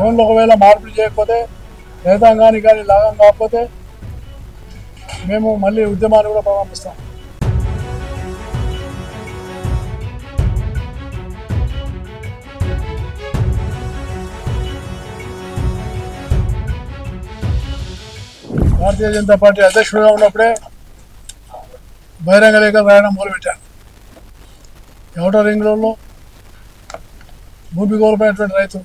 జోన్లు ఒకవేళ మార్పులు చేయకపోతే రైతాంగానికి కానీ లాభం కాకపోతే మేము మళ్ళీ ఉద్యమాన్ని కూడా ప్రారంభిస్తాం. భారతీయ జనతా పార్టీ అధ్యక్షుడిగా ఉన్నప్పుడే బహిరంగ లేఖలు రాయడం మొదలుపెట్టాను ఎవటో రింగ్ రోడ్లో భూమి కోల్పోయినటువంటి రైతు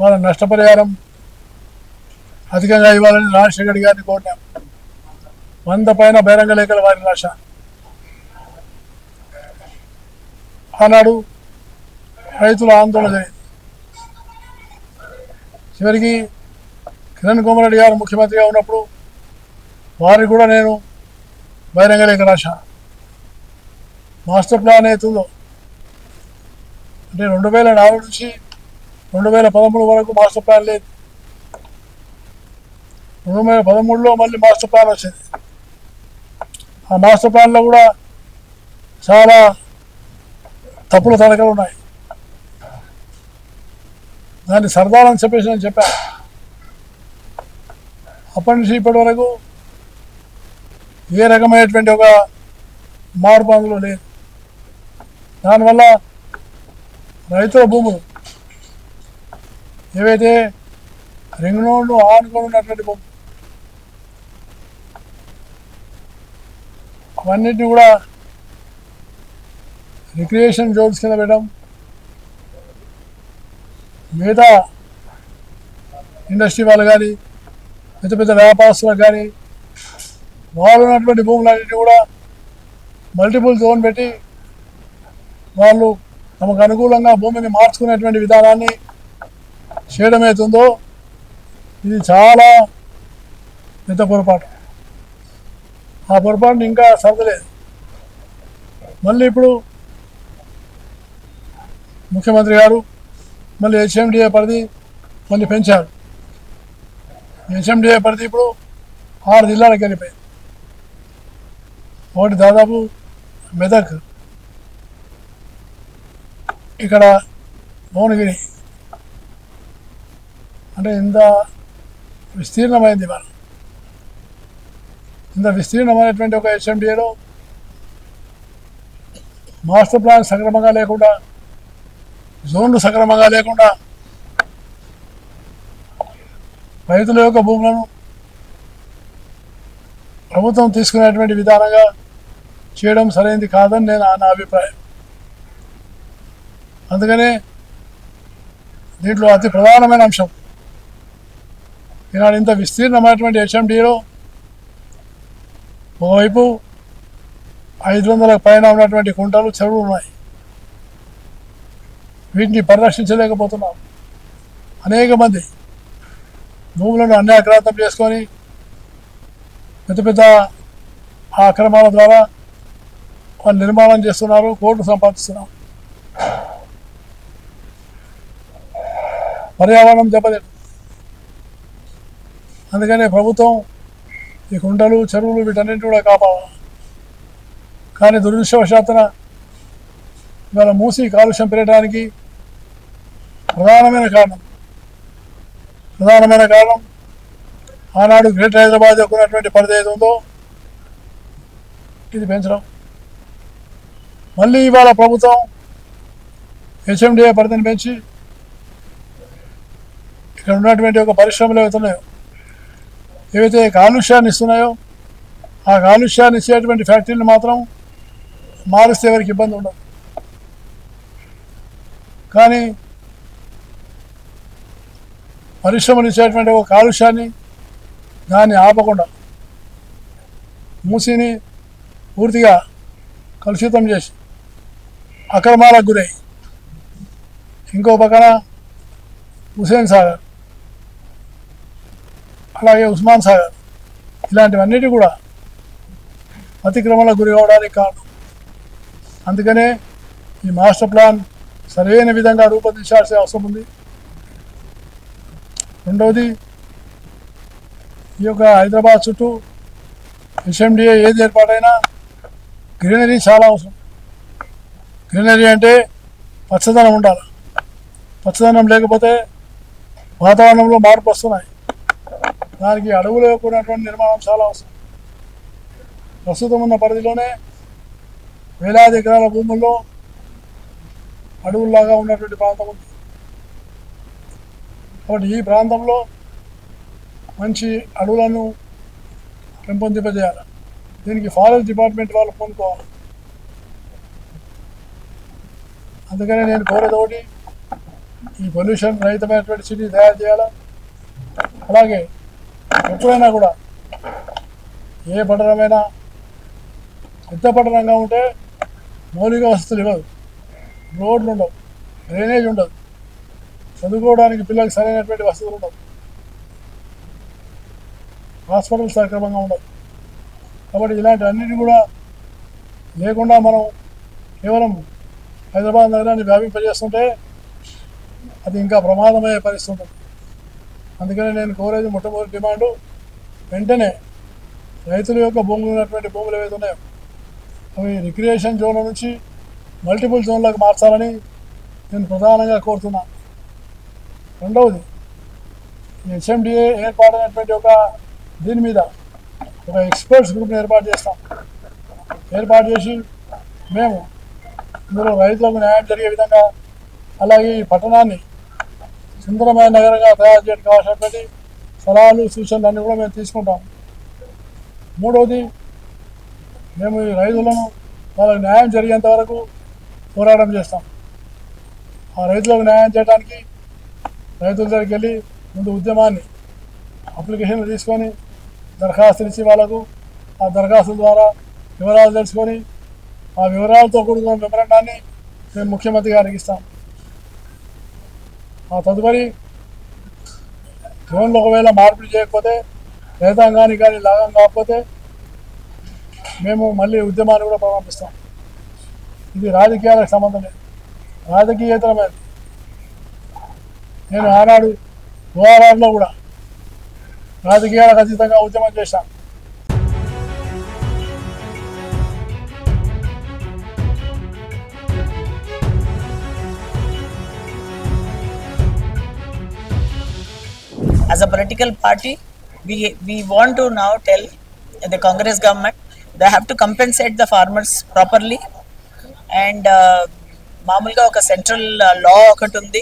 వాళ్ళ నష్టపరిహారం అధికంగా ఇవ్వాలని రాజశేఖర్ గారిని కోరినాం. వంద పైన బహిరంగ లేఖలు వారిని రాశా. ఆనాడు రైతుల ఆందోళన జరిగింది. చివరికి కిరణ్ కుమార్ గారు ముఖ్యమంత్రిగా ఉన్నప్పుడు వారికి కూడా నేను బహిరంగ లేఖ రాశా. మాస్టర్ ప్లాన్ అవుతుందో అంటే రెండు వేల నాలుగు నుంచి రెండు వేల పదమూడు వరకు మాస్టర్ ప్లాన్ లేదు. రెండు వేల పదమూడులో మళ్ళీ మాస్టర్ ప్లాన్ వచ్చింది. ఆ మాస్టర్ ప్లాన్లో కూడా చాలా తప్పుల తడకలు ఉన్నాయి. దాన్ని సరదాలని చెప్పేసి నేను చెప్పాను అప్పటి నుంచి ఇప్పటి వరకు ఏ రకమైనటువంటి ఒక మార్పు అందులో లేదు. దానివల్ల రైతుల భూములు ఏవైతే రింగ్ రోడ్లు ఆనుకొని ఉన్నటువంటి భూములు అవన్నిటిని కూడా రిక్రియేషన్ జోన్స్ కింద పెట్టడం మిగతా ఇండస్ట్రీ వాళ్ళు కానీ పెద్ద పెద్ద వ్యాపారస్తులకు కానీ వాళ్ళు ఉన్నటువంటి భూములన్నింటినీ కూడా మల్టిపుల్ జోన్ పెట్టి వాళ్ళు తమకు అనుకూలంగా భూమిని మార్చుకునేటువంటి విధానాన్ని చేయడం అవుతుందో ఇది చాలా పెద్ద పొరపాటు. ఆ పొరపాటుని ఇంకా సర్దలేదు. మళ్ళీ ఇప్పుడు ముఖ్యమంత్రి గారు మళ్ళీ హెచ్ఎండిఏ పరిధి మళ్ళీ పెంచారు. హెచ్ఎండిఏ పరిధి ఇప్పుడు ఆరు జిల్లాలకు వెళ్ళిపోయింది. ఒకటి దాదాపు మెదక్ ఇక్కడ భువనగిరి అంటే ఇంత విస్తీర్ణమైంది మనం ఇంత విస్తీర్ణమైనటువంటి ఒక హెచ్ఎండిఏలో మాస్టర్ ప్లాన్ సక్రమంగా లేకుండా జోన్లు సక్రమంగా లేకుండా రైతుల యొక్క భూములను ప్రభుత్వం తీసుకునేటువంటి విధానంగా చేయడం సరైనది కాదని నేను నా అభిప్రాయం. అందుకనే దీంట్లో అతి ప్రధానమైన అంశం ఈనాడు ఇంత విస్తీర్ణమైనటువంటి హెచ్ఎండిలో ఒకవైపు ఐదు వందల పైన ఉన్నటువంటి కుంటలు చెరువులు ఉన్నాయి. వీటిని పరిరక్షించలేకపోతున్నాం. అనేక మంది భూములను అన్యాక్రాంతం చేసుకొని పెద్ద పెద్ద అక్రమాల ద్వారా వాళ్ళు నిర్మాణం చేస్తున్నారు కోట్లు సంపాదిస్తున్నారు. పర్యావరణం దెబ్బతింటుంది. అందుకనే ప్రభుత్వం ఈ కుంటలు చెరువులు వీటన్నింటి కూడా కాపాడాలి కానీ దురదృష్టవశాత్తున ఇవాళ మూసి కాలుష్యం పెరగడానికి ప్రధానమైన కారణం ప్రధానమైన కారణం ఆనాడు గ్రేటర్ హైదరాబాద్ యొక్క ఉన్నటువంటి పరిధి ఉందో ఇది పెంచడం. మళ్ళీ ఇవాళ ప్రభుత్వం హెచ్ఎండిఏ పరిధిని పెంచి ఇక్కడ ఉన్నటువంటి ఒక పరిశ్రమలు ఏవైతున్నాయో ఏవైతే కాలుష్యాన్ని ఇస్తున్నాయో ఆ కాలుష్యాన్ని ఇచ్చేటువంటి ఫ్యాక్టరీలు మాత్రం మారిస్తే ఎవరికి ఇబ్బంది ఉండదు. కానీ పరిశ్రమలు ఇచ్చేటువంటి ఒక కాలుష్యాన్ని దాన్ని ఆపకుండా మూసిని పూర్తిగా కలుషితం చేసి అక్రమాలకు గురై ఇంకో పక్కన హుసేన్ సాగర్ అలాగే ఉస్మాన్ సాగర్ ఇలాంటివన్నిటి కూడా అతిక్రమణ గురి అవడానికి కారణం. అందుకనే ఈ మాస్టర్ ప్లాన్ సరైన విధంగా రూపొందించాల్సిన అవసరం ఉంది. రెండవది ఈ యొక్క హైదరాబాద్ చుట్టూ హెచ్ఎండిఏ ఏది ఏర్పాటైనా గ్రీనరీ చాలా అవసరం. గ్రీనరీ అంటే పచ్చదనం ఉండాలి. పచ్చదనం లేకపోతే వాతావరణంలో మార్పు వస్తున్నాయి. దానికి అడవులో కూడినటువంటి నిర్మాణం చాలా అవసరం. ప్రస్తుతం ఉన్న పరిధిలోనే వేలాది ఎకరాల భూముల్లో అడవుల్లాగా ఉన్నటువంటి ప్రాంతం ఉంది. కాబట్టి ఈ ప్రాంతంలో మంచి అడవులను పెంపొందింపజేయాలి. దీనికి ఫారెస్ట్ డిపార్ట్మెంట్ వాళ్ళు పొందుకోవాలి అందుకనే నేను కోరేది ఒకటి ఈ పొల్యూషన్ రహితమైనటువంటి సిటీ తయారు చేయాలా. అలాగే ఎప్పుడైనా కూడా ఏ పట్టణమైనా పెద్ద పట్టణంగా ఉంటే మౌలిక వసతులు ఇవ్వదు. రోడ్లు ఉండవు డ్రైనేజ్ ఉండదు చదువుకోవడానికి పిల్లలకు సరైనటువంటి వసతులు ఉండవు. హాస్పిటల్ సక్రమంగా ఉండదు కాబట్టి ఇలాంటి అన్నిటి కూడా లేకుండా మనం కేవలం హైదరాబాద్ నగరాన్ని వ్యాపింపజేస్తుంటే అది ఇంకా ప్రమాదమయ్యే పరిస్థితి ఉంటుంది. అందుకని నేను కోరేది మొట్టమొదటి డిమాండు వెంటనే రైతుల యొక్క భూములు ఉన్నటువంటి భూములు ఏవైతే ఉన్నాయో అవి రిక్రియేషన్ జోన్ల నుంచి మల్టిపుల్ జోన్లకు మార్చాలని నేను ప్రధానంగా కోరుతున్నాను రెండవది హెచ్ఎండిఏ ఏర్పాటైనటువంటి ఒక దీని మీద ఒక ఎక్స్పర్ట్స్ గ్రూప్ని ఏర్పాటు చేస్తాం. ఏర్పాటు చేసి మేము ఇందులో రైతులకు న్యాయం జరిగే విధంగా అలాగే ఈ పట్టణాన్ని సుందరమైన నగరంగా తయారు చేయడం కావాల్సినటువంటి సలహాలు సూచనలు అన్నీ కూడా మేము తీసుకుంటాం. మూడవది మేము ఈ రైతులను వాళ్ళకి న్యాయం జరిగేంత వరకు పోరాటం చేస్తాం. ఆ రైతులకు న్యాయం చేయడానికి రైతుల దగ్గరికి వెళ్ళి ముందు ఉద్యమాన్ని అప్లికేషన్లు తీసుకొని దరఖాస్తులు ఇచ్చి వాళ్ళకు ఆ దరఖాస్తుల ద్వారా వివరాలు తెలుసుకొని ఆ వివరాలతో కూడుకున్న మెమరండాన్ని మేము ముఖ్యమంత్రి గారికి ఇస్తాం. ఆ తదుపరి జోన్లో ఒకవేళ మార్పులు చేయకపోతే రైతాంగానికి కానీ లాభం కాకపోతే మేము మళ్ళీ ఉద్యమాన్ని కూడా ప్రారంభిస్తాం. ఇది రాజకీయాలకు సంబంధం లేదు. రాజకీయేతరమైన నేను ఆనాడు గోవాలో కూడా రాజకీయాలకు అతీతంగా ఉద్యమం చేశాను. As a political party, we we want to now tell the Congress government they have to compensate the farmers properly. And uh, మామూలుగా ఒక సెంట్రల్ లా uh, ఒకటి ఉంది.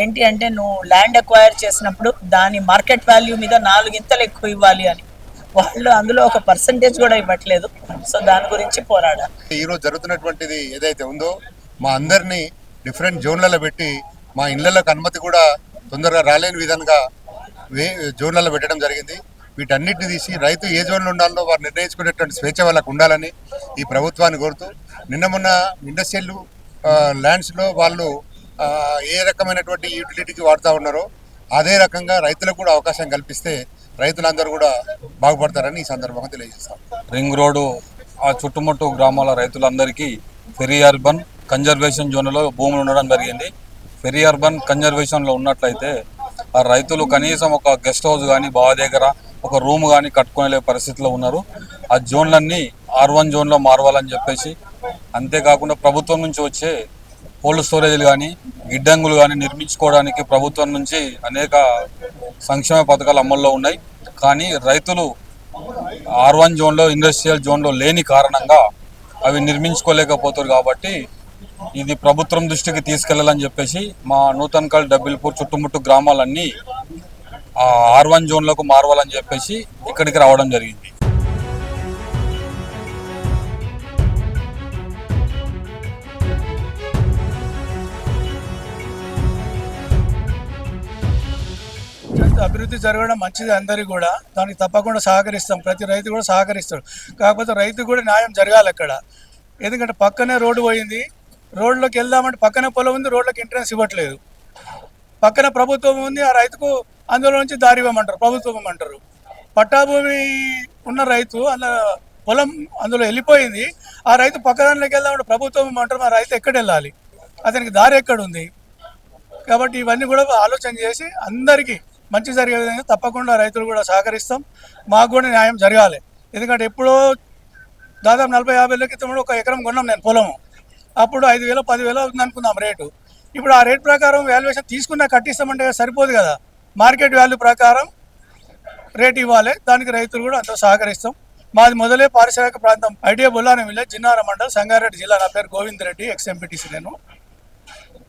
ఏంటి అంటే నువ్వు ల్యాండ్ అక్వైర్ చేసినప్పుడు దాని మార్కెట్ వాల్యూ మీద నాలుగింతలు ఎక్కువ ఇవ్వాలి అని. వాళ్ళు అందులో ఒక పర్సంటేజ్ కూడా ఇవ్వట్లేదు. సో దాని గురించి పోరాడాలి. ఈరోజు జరుగుతున్నటువంటిది ఏదైతే ఉందో మా అందరినీ డిఫరెంట్ జోన్లలో పెట్టి మా ఇళ్ళలోకి అనుమతి కూడా తొందరగా రాలేని విధంగా జోన్లలో పెట్టడం జరిగింది. వీటన్నిటిని తీసి రైతు ఏ జోన్లో ఉండాలో వారు నిర్ణయించుకునేటువంటి స్వేచ్ఛ వాళ్ళకు ఉండాలని ఈ ప్రభుత్వాన్ని కోరుతూ నిన్న మొన్న ఇండస్ట్రియల్ ల్యాండ్స్లో వాళ్ళు ఏ రకమైనటువంటి యూటిలిటీకి వాడుతూ ఉన్నారో అదే రకంగా రైతులకు కూడా అవకాశం కల్పిస్తే రైతులందరూ కూడా బాగుపడతారని ఈ సందర్భంగా తెలియజేస్తాం. రింగ్ రోడ్డు ఆ చుట్టుముట్టు గ్రామాల రైతులందరికీ ఫెరీ అర్బన్ కన్జర్వేషన్ జోన్లో భూములు ఉండడం జరిగింది. ఫెరీ అర్బన్ కన్జర్వేషన్లో ఉన్నట్లయితే రైతులు కనీసం ఒక గెస్ట్ హౌస్ కానీ బావి దగ్గర ఒక రూమ్ కానీ కట్టుకునే పరిస్థితిలో ఉన్నారు. ఆ జోన్లన్నీ ఆర్ వన్ జోన్లో మారవాలని చెప్పేసి అంతేకాకుండా ప్రభుత్వం నుంచి వచ్చే కోల్డ్ స్టోరేజ్లు కానీ గిడ్డంగులు కానీ నిర్మించుకోవడానికి ప్రభుత్వం నుంచి అనేక సంక్షేమ పథకాలు అమల్లో ఉన్నాయి. కానీ రైతులు ఆర్ వన్ జోన్లో ఇండస్ట్రియల్ జోన్లో లేని కారణంగా అవి నిర్మించుకోలేకపోతారు కాబట్టి ఇది ప్రభుత్వం దృష్టికి తీసుకెళ్ళాలని చెప్పేసి మా నూతన్కల్ డబ్బిల్పూర్ చుట్టుముట్టు గ్రామాలన్నీ ఆర్ వన్ జోన్లకు మారవాలని చెప్పేసి ఇక్కడికి రావడం జరిగింది. అభివృద్ధి జరగడం మంచిది అందరికీ కూడా. దానికి తప్పకుండా సహకరిస్తాం. ప్రతి రైతు కూడా సహకరిస్తాడు. కాకపోతే రైతు కూడా న్యాయం జరగాలి అక్కడ. ఎందుకంటే పక్కనే రోడ్డు పోయింది. రోడ్లోకి వెళ్దామంటే పక్కన పొలం ఉంది రోడ్లోకి ఎంట్రెన్స్ ఇవ్వట్లేదు. పక్కన ప్రభుత్వం ఉంది ఆ రైతుకు అందులో నుంచి దారి ఇవ్వమంటారు ప్రభుత్వం ఇవ్వమంటారు. పట్టాభూమి ఉన్న రైతు అలా పొలం అందులో వెళ్ళిపోయింది ఆ రైతు పక్కదానికి వెళ్దామంటే ప్రభుత్వం ఇవ్వమంటారు ఆ రైతు ఎక్కడ వెళ్ళాలి? అతనికి దారి ఎక్కడ ఉంది కాబట్టి ఇవన్నీ కూడా ఆలోచన చేసి అందరికీ మంచి జరిగే విధంగా తప్పకుండా రైతులు కూడా సహకరిస్తాం. మాకు కూడా న్యాయం జరగాలి. ఎందుకంటే ఎప్పుడో దాదాపు నలభై యాభై ఏళ్ళ క్రితం కూడా ఒక ఎకరం కొన్నాం నేను పొలము. అప్పుడు ఐదు వేలు పదివేలు అవుతుంది అనుకుందాం రేటు. ఇప్పుడు ఆ రేట్ ప్రకారం వాల్యుయేషన్ తీసుకున్నా కట్టిస్తామంటే సరిపోదు కదా. మార్కెట్ వాల్యూ ప్రకారం రేట్ ఇవ్వాలి. దానికి రైతులు కూడా అంత సహకరిస్తాం. మాది మొదలే పారిశ్రామిక ప్రాంతం. ఐడియా బొల్లారం విలేజ్ జిన్నార మండల్ సంగారెడ్డి జిల్లా. నా పేరు గోవింద్ రెడ్డి ఎక్స్ఎంపీటీసీ నేను.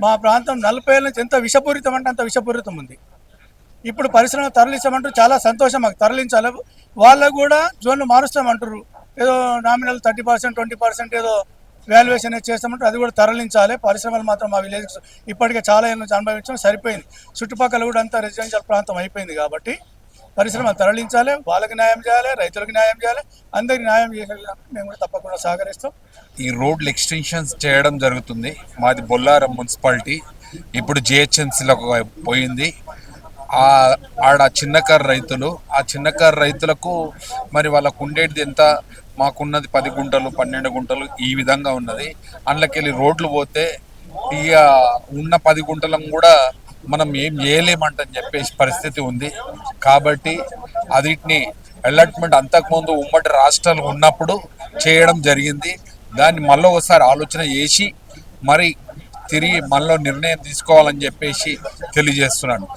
మా ప్రాంతం నలభై ఏళ్ళ నుంచి ఎంత విషపూరితం అంటే అంత విషపూరితం ఉంది. ఇప్పుడు పరిశ్రమ తరలించమంటూ చాలా సంతోషం మాకు తరలించాలి. వాళ్ళకు కూడా జోన్లు మారుస్తామంటారు. ఏదో nominal thirty percent twenty percent ఏదో వాల్యుయేషన్ చేస్తామంటే అది కూడా తరలించాలి. పరిశ్రమలు మాత్రం మా విలేజ్ ఇప్పటికే చాలా ఏళ్ళ నుంచి అనుభవించడం సరిపోయింది. చుట్టుపక్కల కూడా అంతా రెసిడెన్షియల్ ప్రాంతం అయిపోయింది కాబట్టి పరిశ్రమ తరలించాలి. వాళ్ళకి న్యాయం చేయాలి రైతులకు న్యాయం చేయాలి. అందరికి న్యాయం చేసేదానికి మేము కూడా తప్పకుండా సహకరిస్తాం. ఈ రోడ్లు ఎక్స్టెన్షన్స్ చేయడం జరుగుతుంది. మాది బొల్లారం మున్సిపాలిటీ. ఇప్పుడు జిహెచ్ఎంసీలకు పోయింది. ఆడ చిన్నకారు రైతులు ఆ చిన్నకారు రైతులకు మరి వాళ్ళకు ఉండేటిది ఎంత? మాకున్నది పది గుంటలు పన్నెండు గుంటలు ఈ విధంగా ఉన్నది. అందులోకెళ్ళి రోడ్లు పోతే ఇక ఉన్న పది గుంటలను కూడా మనం ఏం చేయలేమంటని చెప్పేసి పరిస్థితి ఉంది. కాబట్టి అదిటిని అలాట్మెంట్ అంతకుముందు ఉమ్మడి రాష్ట్రాలు ఉన్నప్పుడు చేయడం జరిగింది. దాన్ని మళ్ళీ ఒకసారి ఆలోచన చేసి మరి తిరిగి మళ్ళీ నిర్ణయం తీసుకోవాలని చెప్పేసి తెలియజేస్తున్నాను.